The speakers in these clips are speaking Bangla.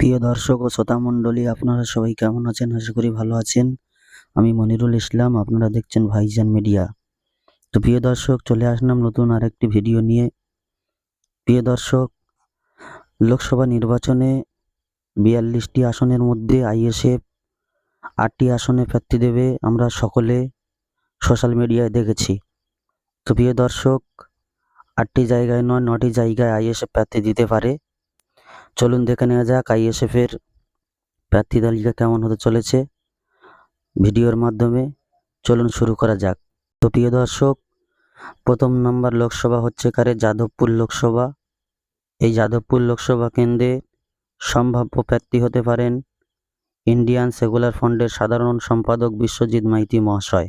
প্রিয় দর্শক ও শ্রোতা মণ্ডলী, আপনারা সবাই কেমন আছেন? আশা করি ভালো আছেন। আমি মনিরুল ইসলাম, আপনারা দেখছেন ভাইজান মিডিয়া। তো প্রিয় দর্শক, চলে আসলাম নতুন আরেকটি ভিডিও নিয়ে। প্রিয় দর্শক, লোকসভা নির্বাচনে বিয়াল্লিশটি আসনের মধ্যে আইএসএফ আটটি আসনে প্রার্থী দেবে আমরা সকলে সোশ্যাল মিডিয়ায় দেখেছি। তো প্রিয় দর্শক, আটটি জায়গায় নয়, নটি জায়গায় আইএসএফ প্রার্থী দিতে পারে। চলুন দেখে নেওয়া যাক, আইএসএফ এর প্রার্থী তালিকা কেমন হতে চলেছে ভিডিওর মাধ্যমে। চলুন শুরু করা যাক। তো প্রিয় দর্শক, প্রথম নম্বর লোকসভা হচ্ছে কারে? যাদবপুর লোকসভা। এই যাদবপুর লোকসভা কেন্দ্রে সম্ভাব্য প্রার্থী হতে পারেন ইন্ডিয়ান সেকুলার ফ্রন্টের সাধারণ সম্পাদক বিশ্বজিৎ মাইতি মহাশয়।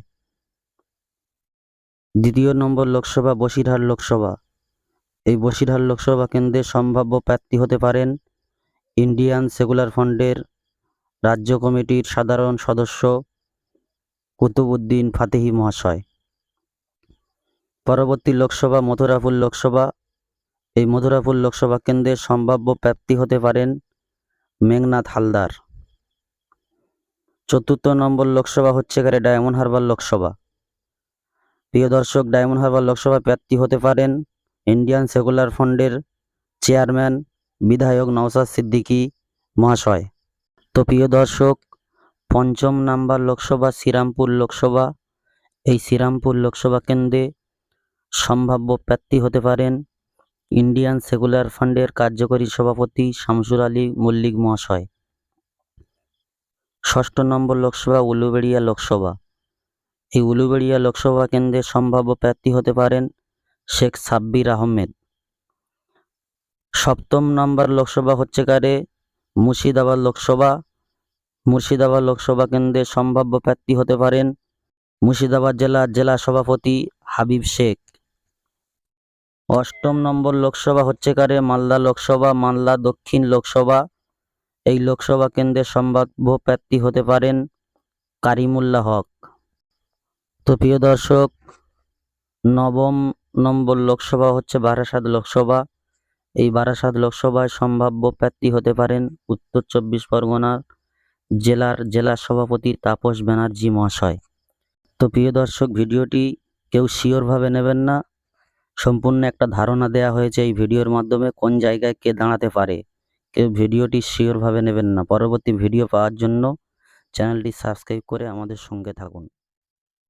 দ্বিতীয় নম্বর লোকসভা বসিরহাট লোকসভা। এই বসিরহাট লোকসভা কেন্দ্রে সম্ভাব্য প্রার্থী হতে পারেন ইন্ডিয়ান সেকুলার ফ্রন্টের রাজ্য কমিটির সাধারণ সদস্য কুতুবুদ্দিন ফাতেহি মহাশয়। পরবর্তী লোকসভা মথুরাপুর লোকসভা। এই মথুরাপুর লোকসভা কেন্দ্রে সম্ভাব্য প্রার্থী হতে পারেন মেঘনাথ হালদার। চতুর্থ নম্বর লোকসভা হচ্ছে এখানে ডায়মন্ড হারবার লোকসভা। প্রিয় দর্শক, ডায়মন্ড হারবার লোকসভা প্রার্থী হতে পারেন ইন্ডিয়ান সেকুলার ফ্রন্টের চেয়ারম্যান বিধায়ক নওসাদ সিদ্দিকী মহাশয়। তো প্রিয় দর্শক, পঞ্চম নাম্বার লোকসভা, শ্রীরামপুর লোকসভা। এই শ্রীরামপুর লোকসভা কেন্দ্রে সম্ভাব্য প্রার্থী হতে পারেন ইন্ডিয়ান সেকুলার ফান্ডের কার্যকরী সভাপতি শামসুর আলী মল্লিক মহাশয়। ষষ্ঠ নম্বর লোকসভা, উলুবেড়িয়া লোকসভা। এই উলুবেড়িয়া লোকসভা কেন্দ্রে সম্ভাব্য প্রার্থী হতে পারেন শেখ সাব্বির আহমেদ। সপ্তম নম্বর লোকসভা হচ্ছে কারে? মুর্শিদাবাদ লোকসভা। মুর্শিদাবাদ লোকসভা কেন্দ্রে সম্ভাব্য প্রার্থী হতে পারেন মুর্শিদাবাদ জেলার জেলা সভাপতি হাবিব শেখ। অষ্টম নম্বর লোকসভা হচ্ছে কারে? মালদা লোকসভা, মালদা দক্ষিণ লোকসভা। এই লোকসভা কেন্দ্রে সম্ভাব্য প্রার্থী হতে পারেন কারিমুল্লাহ হক। তো প্রিয় দর্শক, নবম নম্বর লোকসভা হচ্ছে বারাসাত লোকসভা। এই বারাসাত লোকসভায় সম্ভাব্য প্রার্থী হতে পারেন উত্তর চব্বিশ পরগনার জেলার জেলা সভাপতি তাপস ব্যানার্জি মহাশয়। তো প্রিয় দর্শক, ভিডিওটি কেউ শিওরভাবে নেবেন না। সম্পূর্ণ একটা ধারণা দেয়া হয়েছে এই ভিডিওর মাধ্যমে কোন জায়গায় কে দাঁড়াতে পারে। কেউ ভিডিওটি শিওরভাবে নেবেন না। পরবর্তী ভিডিও পাওয়ার জন্য চ্যানেলটি সাবস্ক্রাইব করে আমাদের সঙ্গে থাকুন।